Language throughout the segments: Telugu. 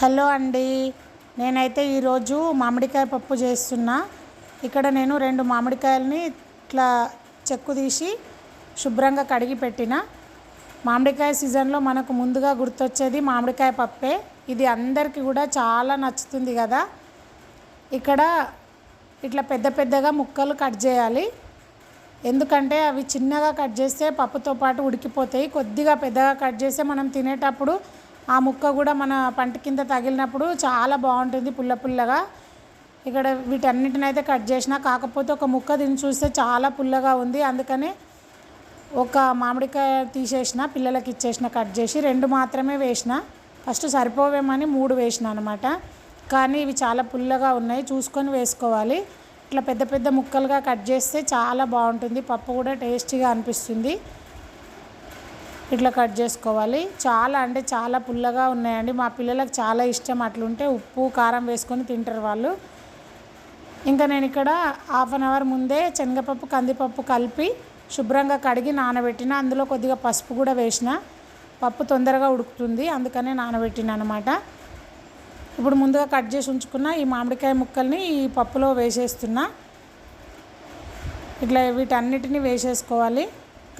హలో అండి. నేనైతే ఈరోజు మామిడికాయ పప్పు చేస్తున్నా. ఇక్కడ నేను రెండు మామిడికాయలని ఇట్లా చెక్కు తీసి శుభ్రంగా కడిగి పెట్టిన. మామిడికాయ సీజన్లో మనకు ముందుగా గుర్తొచ్చేది మామిడికాయ పప్పే. ఇది అందరికీ కూడా చాలా నచ్చుతుంది కదా. ఇక్కడ ఇట్లా పెద్ద పెద్దగా ముక్కలు కట్ చేయాలి. ఎందుకంటే అవి చిన్నగా కట్ చేస్తే పప్పుతో పాటు ఉడికిపోతాయి. కొద్దిగా పెద్దగా కట్ చేస్తే మనం తినేటప్పుడు ఆ ముక్క కూడా మన పంట కింద తగిలినప్పుడు చాలా బాగుంటుంది పుల్ల పుల్లగా. ఇక్కడ వీటన్నిటిని అయితే కట్ చేసిన కాకపోతే ఒక ముక్క తిని చూస్తే చాలా పుల్లగా ఉంది. అందుకని ఒక మామిడికాయ తీసేసిన పిల్లలకి ఇచ్చేసిన కట్ చేసి రెండు మాత్రమే వేసిన. ఫస్ట్ సరిపోవేమని మూడు వేసిన అనమాట కానీ ఇవి చాలా పుల్లగా ఉన్నాయి చూసుకొని వేసుకోవాలి. ఇట్లా పెద్ద పెద్ద ముక్కలుగా కట్ చేస్తే చాలా బాగుంటుంది. పప్పు కూడా టేస్టీగా అనిపిస్తుంది. ఇట్లా కట్ చేసుకోవాలి. చాలా అంటే చాలా పుల్లగా ఉన్నాయండి. మా పిల్లలకు చాలా ఇష్టం అట్లుంటే ఉప్పు కారం వేసుకొని తింటారు వాళ్ళు. ఇంకా నేను ఇక్కడ హాఫ్ అన్ అవర్ ముందే శనగపప్పు కందిపప్పు కలిపి శుభ్రంగా కడిగి నానబెట్టిన. అందులో కొద్దిగా పసుపు కూడా వేసిన. పప్పు తొందరగా ఉడుకుతుంది. అందుకనే నానబెట్టిన అనమాట ఇప్పుడు ముందుగా కట్ చేసి ఉంచుకున్న ఈ మామిడికాయ ముక్కల్ని ఈ పప్పులో వేసేస్తున్నా. ఇట్లా వీటన్నిటిని వేసేసుకోవాలి.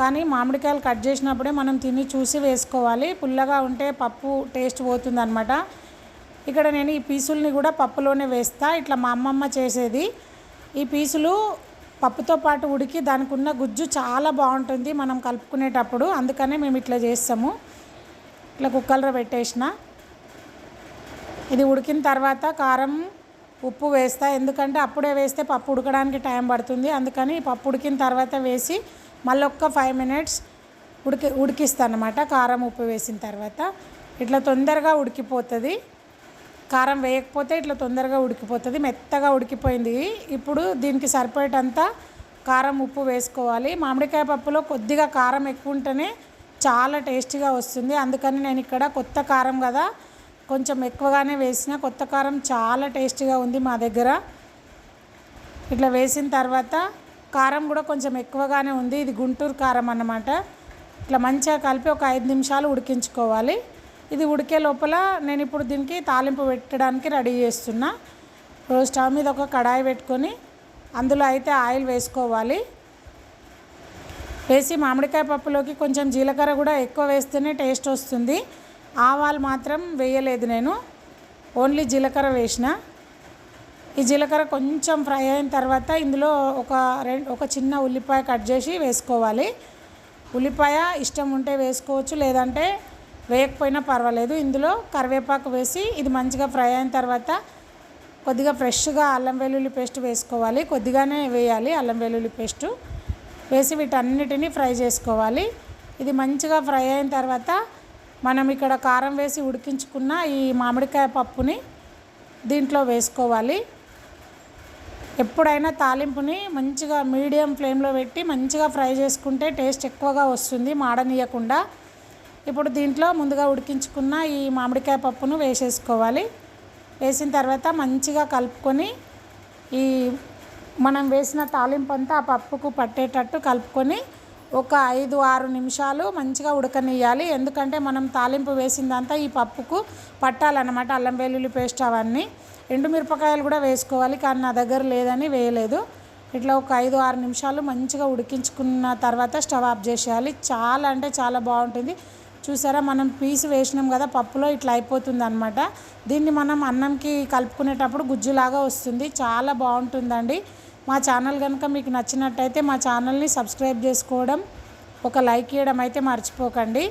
కానీ మామిడికాయలు కట్ చేసినప్పుడే మనం తిని చూసి వేసుకోవాలి. పుల్లగా ఉంటే పప్పు టేస్ట్ పోతుంది అనమాట ఇక్కడ నేను ఈ పీసుల్ని కూడా పప్పులోనే వేస్తా. ఇట్లా మా అమ్మమ్మ చేసేది. ఈ పీసులు పప్పుతో పాటు ఉడికి దానికి ఉన్న గుజ్జు చాలా బాగుంటుంది మనం కలుపుకునేటప్పుడు. అందుకనే మేము ఇట్లా చేస్తాము. ఇట్లా కుక్కర్లో పెట్టేసిన. ఇది ఉడికిన తర్వాత కారం ఉప్పు వేస్తా. ఎందుకంటే అప్పుడే వేస్తే పప్పు ఉడకడానికి టైం పడుతుంది. అందుకని పప్పు ఉడికిన తర్వాత వేసి మళ్ళీ ఒక్క ఫైవ్ మినిట్స్ ఉడికి ఉడికిస్తాను అనమాట కారం ఉప్పు వేసిన తర్వాత ఇట్లా తొందరగా ఉడికిపోతుంది. కారం వేయకపోతే ఇట్లా తొందరగా ఉడికిపోతుంది. మెత్తగా ఉడికిపోయింది. ఇప్పుడు దీనికి సరిపోయేటంత కారం ఉప్పు వేసుకోవాలి. మామిడికాయ పప్పులో కొద్దిగా కారం ఎక్కువ ఉంటేనే చాలా టేస్టీగా వస్తుంది. అందుకని నేను ఇక్కడ కొత్త కారం కదా కొంచెం ఎక్కువగానే వేసిన కొత్త కారం చాలా టేస్టీగా ఉంది మా దగ్గర. ఇట్లా వేసిన తర్వాత కారం కూడా కొంచెం ఎక్కువగానే ఉంది. ఇది గుంటూరు కారం అన్నమాట. ఇట్లా మంచిగా కలిపి ఒక ఐదు నిమిషాలు ఉడికించుకోవాలి. ఇది ఉడికే లోపల నేను ఇప్పుడు దీనికి తాలింపు పెట్టడానికి రెడీ చేస్తున్నా. రోజు స్టవ్ మీద ఒక కడాయి పెట్టుకొని అందులో అయితే ఆయిల్ వేసుకోవాలి. వేసి మామిడికాయ పప్పులోకి కొంచెం జీలకర్ర కూడా ఎక్కువ వేస్తేనే టేస్ట్ వస్తుంది. ఆవాలు మాత్రం వేయలేదు నేను. ఓన్లీ జీలకర్ర వేసిన. ఈ జీలకర్ర కొంచెం ఫ్రై అయిన తర్వాత ఇందులో ఒక రెండు ఒక చిన్న ఉల్లిపాయ కట్ చేసి వేసుకోవాలి. ఉల్లిపాయ ఇష్టం ఉంటే వేసుకోవచ్చు లేదంటే వేయకపోయినా పర్వాలేదు. ఇందులో కరివేపాకు వేసి ఇది మంచిగా ఫ్రై అయిన తర్వాత కొద్దిగా ఫ్రెష్గా అల్లం వెల్లుల్లి పేస్ట్ వేసుకోవాలి. కొద్దిగానే వేయాలి అల్లం వెల్లుల్లి పేస్టు. వేసి వీటన్నిటిని ఫ్రై చేసుకోవాలి. ఇది మంచిగా ఫ్రై అయిన తర్వాత మనం ఇక్కడ కారం వేసి ఉడికించుకున్న ఈ మామిడికాయ పప్పుని దీంట్లో వేసుకోవాలి. ఎప్పుడైనా తాలింపుని మంచిగా మీడియం ఫ్లేమ్లో పెట్టి మంచిగా ఫ్రై చేసుకుంటే టేస్ట్ ఎక్కువగా వస్తుంది మాడనీయకుండా. ఇప్పుడు దీంట్లో ముందుగా ఉడికించుకున్న ఈ మామిడికాయ పప్పును వేసేసుకోవాలి. వేసిన తర్వాత మంచిగా కలుపుకొని ఈ మనం వేసిన తాలింపు అంతా ఆ పప్పుకు పట్టేటట్టు కలుపుకొని ఒక ఐదు ఆరు నిమిషాలు మంచిగా ఉడకనియాలి ఎందుకంటే మనం తాలింపు వేసిందంతా ఈ పప్పుకు పట్టాలన్నమాట అల్లం వెల్లుల్లి పేస్ట్ అవన్నీ. ఎండుమిరపకాయలు కూడా వేసుకోవాలి కానీ నా దగ్గర లేదని వేయలేదు. ఇట్లా ఒక ఐదు ఆరు నిమిషాలు మంచిగా ఉడికించుకున్న తర్వాత స్టవ్ ఆఫ్ చేసేయాలి. చాలా అంటే చాలా బాగుంటుంది. చూసారా మనం పీస్ వేసినాం కదా పప్పులో ఇట్లా అయిపోతుంది అనమాట దీన్ని మనం అన్నంకి కలుపుకునేటప్పుడు గుజ్జులాగా వస్తుంది. చాలా బాగుంటుందండి. మా ఛానల్ కనుక మీకు నచ్చినట్టయితే మా ఛానల్ని సబ్స్క్రైబ్ చేసుకోవడం ఒక లైక్ ఇవ్వడం అయితే మర్చిపోకండి.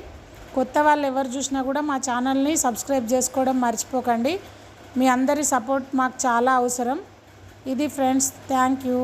కొత్త వాళ్ళు ఎవరు చూసినా కూడా మా ఛానల్ని సబ్స్క్రైబ్ చేసుకోవడం మర్చిపోకండి. మీ అందరి సపోర్ట్ మాకు చాలా అవసరం. ఇది ఫ్రెండ్స్ థ్యాంక్ యూ.